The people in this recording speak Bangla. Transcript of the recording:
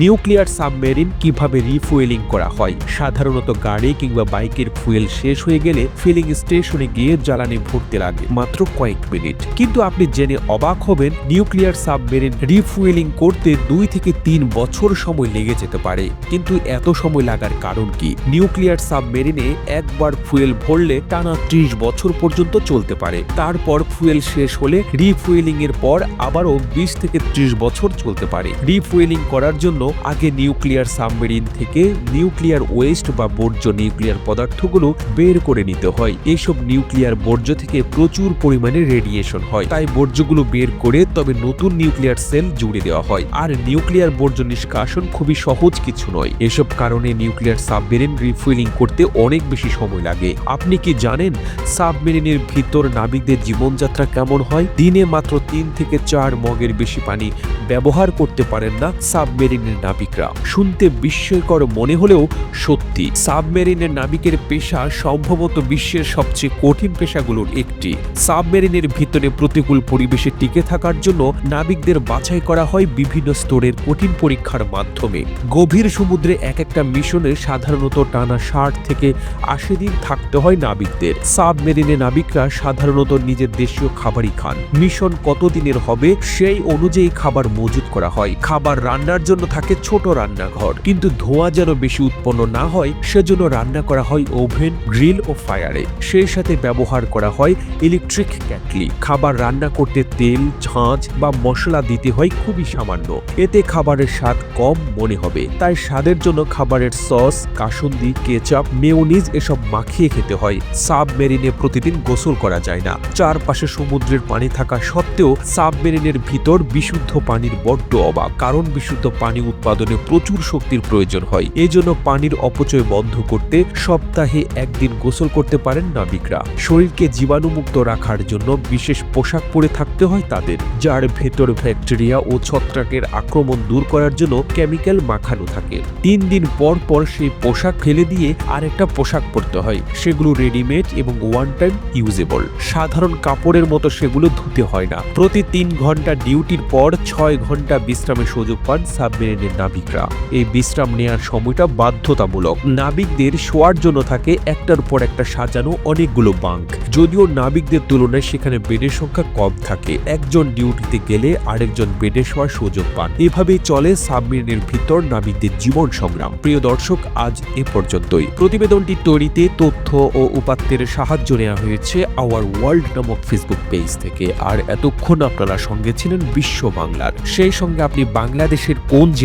নিউক্লিয়ার সাবমেরিন কীভাবে রিফুয়েলিং করা হয়? সাধারণত গাড়ি কিংবা বাইকের ফুয়েল শেষ হয়ে গেলে ফিলিং স্টেশনে গিয়ে জ্বালানি ভরতে লাগে, মাত্র কয়েক মিনিট। কিন্তু আপনি জেনে অবাক হবেন, নিউক্লিয়ার সাবমেরিন রিফুয়েলিং করতে দুই থেকে তিন বছর সময় লেগে যেতে পারে। কিন্তু এত সময় লাগার কারণ কি? নিউক্লিয়ার সাবমেরিনে একবার ফুয়েল ভরলে টানা ত্রিশ বছর পর্যন্ত চলতে পারে। তারপর ফুয়েল শেষ হলে রিফুয়েলিং এর পর আবারও বিশ থেকে ত্রিশ বছর চলতে পারে। রিফুয়েলিং করার জন্য আগে নিউক্লিয়ার সাবমেরিন থেকে নিউক্লিয়ার ওয়েস্ট বা বর্জ্য নিউক্লিয়ার পদার্থগুলো বের করে নিতে হয়। এইসব নিউক্লিয়ার বর্জ্য থেকে প্রচুর পরিমাণে রেডিয়েশন হয়। তাই বর্জ্যগুলো বের করে তবে নতুন নিউক্লিয়ার সেল জুড়ে দেওয়া হয়। আর নিউক্লিয়ার বর্জ্য নিষ্কাশন খুবই সহজ কিছু নয়। এসব কারণে নিউক্লিয়ার সাবমেরিন রিফুয়েলিং করতে অনেক বেশি সময় লাগে। আপনি কি জানেন সাবমেরিনের ভিতর নাবিকদের জীবনযাত্রা কেমন হয়? দিনে মাত্র তিন থেকে চার মগের বেশি পানি ব্যবহার করতে পারেন না সাবমেরিনের নাবিকরা। শুনতে বিস্ময়কর মনে হলেও সত্যি, সাবমেরিনের নাবিকের পেশা সম্ভবত বিশ্বের সবচেয়ে কঠিন পেশাগুলোর একটি। সাবমেরিনের ভিতরে প্রতিকূল পরিবেশে টিকে থাকার জন্য নাবিকদের বাছাই করা হয় বিভিন্ন স্তরের কঠিন পরীক্ষার মাধ্যমে। গভীর সমুদ্রে এক একটা মিশনে সাধারণত টানা ষাট থেকে আশি দিন থাকতে হয় নাবিকদের। সাবমেরিনে নাবিকরা সাধারণত নিজের দেশীয় খাবারই খান। মিশন কতদিনের হবে সেই অনুযায়ী খাবার মজুত করা হয়। খাবার রান্নার জন্য থাকে ছোট রান্নাঘর। কিন্তু ধোঁয়া যেন বেশি উৎপন্ন না হয়, সেজন্য রান্না করা হয় ওভেন, গ্রিল ও ফায়ারে। সেই সাথে ব্যবহার করা হয় ইলেকট্রিক ক্যাটলি। খাবার রান্না করতে তেল ঝাঁঝ বা মশলা দিতে হয় খুবই সামান্য। এতে খাবারের স্বাদ কম মনে হবে। তাই স্বাদের জন্য খাবারের সস, কাসুন্দি, কেচাপ, মেয়োনিজ এসব মাখিয়ে খেতে হয়। সাবমেরিনে প্রতিদিন গোসল করা যায় না। চারপাশে সমুদ্রের পানি থাকা সত্ত্বেও সাবমেরিনের ভিতর বিশুদ্ধ পানির বড্ড অভাব। কারণ বিশুদ্ধ পানি উৎপাদনে প্রচুর শক্তির প্রয়োজন হয়। এজন্য পানির অপচয় বন্ধ করতে সপ্তাহে একদিন গোসল করতে পারেন নাবিকরা। শরীরকে জীবাণুমুক্ত রাখার জন্য বিশেষ পোশাক পরে থাকতে হয় তাদের, যার ভেতর ব্যাকটেরিয়া ও ছত্রাকের আক্রমণ দূর করার জন্য কেমিক্যাল মাখানো থাকে। তিন দিন পর পর সেই পোশাক ফেলে দিয়ে আরেকটা পোশাক পরতে হয়। সেগুলো রেডিমেড এবং ওয়ান টাইম ইউজেবল। সাধারণ কাপড়ের মতো সেগুলো ধুতে হয় না। প্রতি তিন ঘণ্টা ডিউটির পর ছয় ঘণ্টা বিশ্রামের সুযোগ পান সাবমেরিনের নাবিকরা। এই বিশ্রাম নেয়ার সময়টা বাধ্যতামূলক। নাবিকদের শোয়ার জন্য থাকে একটার পর একটা সাজানো অনেকগুলো বাঙ্ক। যদিও নাবিকদের তুলনায় সেখানে বেডের সংখ্যা কম থাকে। একজন ডিউটিতে গেলে আরেকজন বেডে শোয়ার সুযোগ পান। এভাবেই চলে সাবমেরিনের ভিতর নাবিকদের জীবন সংগ্রাম। প্রিয় দর্শক, আজ এ পর্যন্তই। প্রতিবেদনটি তৈরিতে তথ্য ও উপাত্তের সাহায্য নেওয়া হয়েছে আওয়ার ওয়ার্ল্ড নামক ফেসবুক পেজ থেকে। আর এতক্ষণ আপনারা সঙ্গে ছিলেন বিশ্ব বাংলার। সেই সঙ্গে আপনি বাংলাদেশের কোন